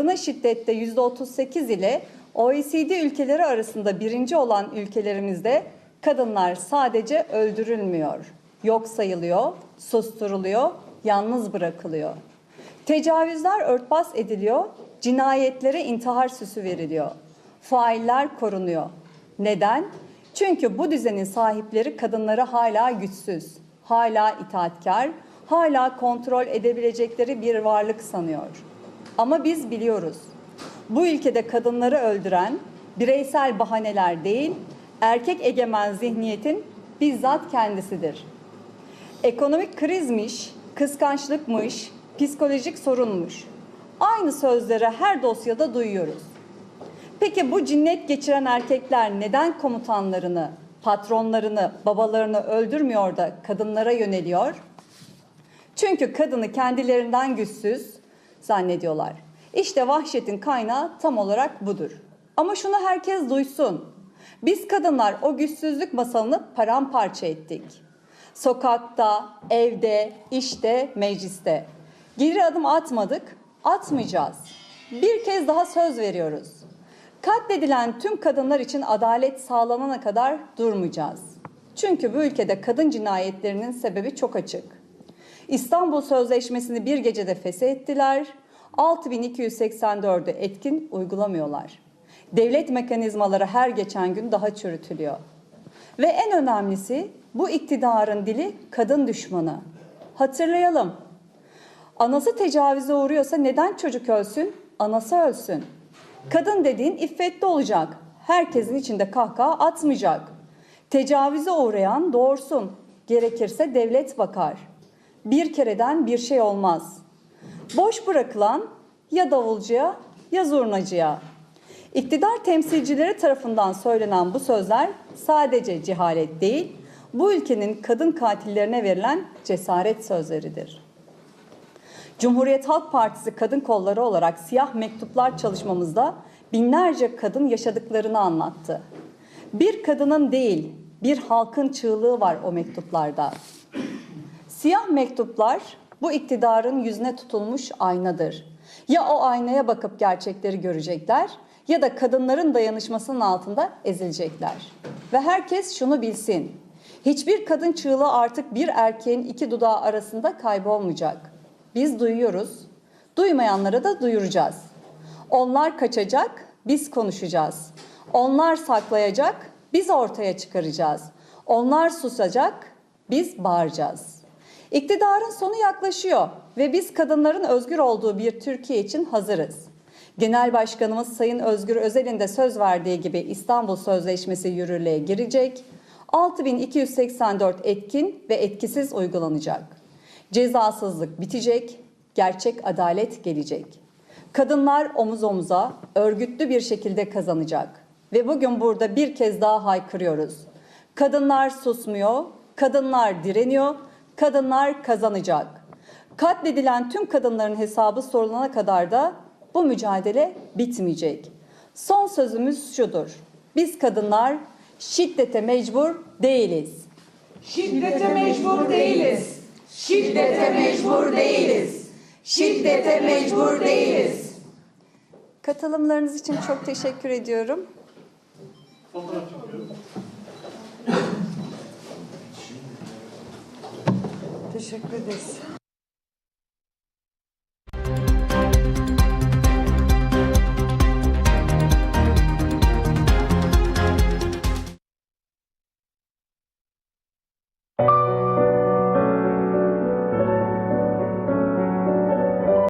kadına şiddette %38 ile OECD ülkeleri arasında birinci olan ülkelerimizde kadınlar sadece öldürülmüyor, yok sayılıyor, susturuluyor, yalnız bırakılıyor. Tecavüzler örtbas ediliyor, cinayetlere intihar süsü veriliyor. Failler korunuyor. Neden? Çünkü bu düzenin sahipleri kadınları hala güçsüz, hala itaatkar, hala kontrol edebilecekleri bir varlık sanıyor. Ama biz biliyoruz. Bu ülkede kadınları öldüren bireysel bahaneler değil, erkek egemen zihniyetin bizzat kendisidir. Ekonomik krizmiş, kıskançlıkmış, psikolojik sorunmuş. Aynı sözleri her dosyada duyuyoruz. Peki bu cinnet geçiren erkekler neden komutanlarını, patronlarını, babalarını öldürmüyor da kadınlara yöneliyor? Çünkü kadını kendilerinden güçsüz zannediyorlar. İşte vahşetin kaynağı tam olarak budur. Ama şunu herkes duysun. Biz kadınlar o güçsüzlük masalını paramparça ettik. Sokakta, evde, işte, mecliste. Geri adım atmadık, atmayacağız. Bir kez daha söz veriyoruz. Katledilen tüm kadınlar için adalet sağlanana kadar durmayacağız. Çünkü bu ülkede kadın cinayetlerinin sebebi çok açık. İstanbul Sözleşmesi'ni bir gecede feshettiler. 6284'ü etkin uygulamıyorlar. Devlet mekanizmaları her geçen gün daha çürütülüyor. Ve en önemlisi bu iktidarın dili kadın düşmanı. Hatırlayalım. Anası tecavüze uğruyorsa neden çocuk ölsün? Anası ölsün. Kadın dediğin iffetli olacak. Herkesin içinde kahkaha atmayacak. Tecavüze uğrayan doğursun. Gerekirse devlet bakar. Bir kereden bir şey olmaz. Boş bırakılan ya davulcuya ya zurnacıya. İktidar temsilcileri tarafından söylenen bu sözler sadece cehalet değil, bu ülkenin kadın katillerine verilen cesaret sözleridir. Cumhuriyet Halk Partisi kadın kolları olarak siyah mektuplar çalışmamızda binlerce kadın yaşadıklarını anlattı. Bir kadının değil, bir halkın çığlığı var o mektuplarda. Siyah mektuplar bu iktidarın yüzüne tutulmuş aynadır. Ya o aynaya bakıp gerçekleri görecekler ya da kadınların dayanışmasının altında ezilecekler. Ve herkes şunu bilsin. Hiçbir kadın çığlığı artık bir erkeğin iki dudağı arasında kaybolmayacak. Biz duyuyoruz. Duymayanlara da duyuracağız. Onlar kaçacak, biz konuşacağız. Onlar saklayacak, biz ortaya çıkaracağız. Onlar susacak, biz bağıracağız. İktidarın sonu yaklaşıyor ve biz kadınların özgür olduğu bir Türkiye için hazırız. Genel Başkanımız Sayın Özgür Özel'in de söz verdiği gibi İstanbul Sözleşmesi yürürlüğe girecek. 6284 etkin ve etkisiz uygulanacak. Cezasızlık bitecek, gerçek adalet gelecek. Kadınlar omuz omuza örgütlü bir şekilde kazanacak. Ve bugün burada bir kez daha haykırıyoruz. Kadınlar susmuyor, kadınlar direniyor, kadınlar kazanacak. Katledilen tüm kadınların hesabı sorulana kadar da bu mücadele bitmeyecek. Son sözümüz şudur. Biz kadınlar şiddete mecbur değiliz. Şiddete mecbur değiliz. Şiddete mecbur değiliz. Şiddete mecbur değiliz. Katılımlarınız için çok teşekkür ediyorum. Teşekkür ederiz.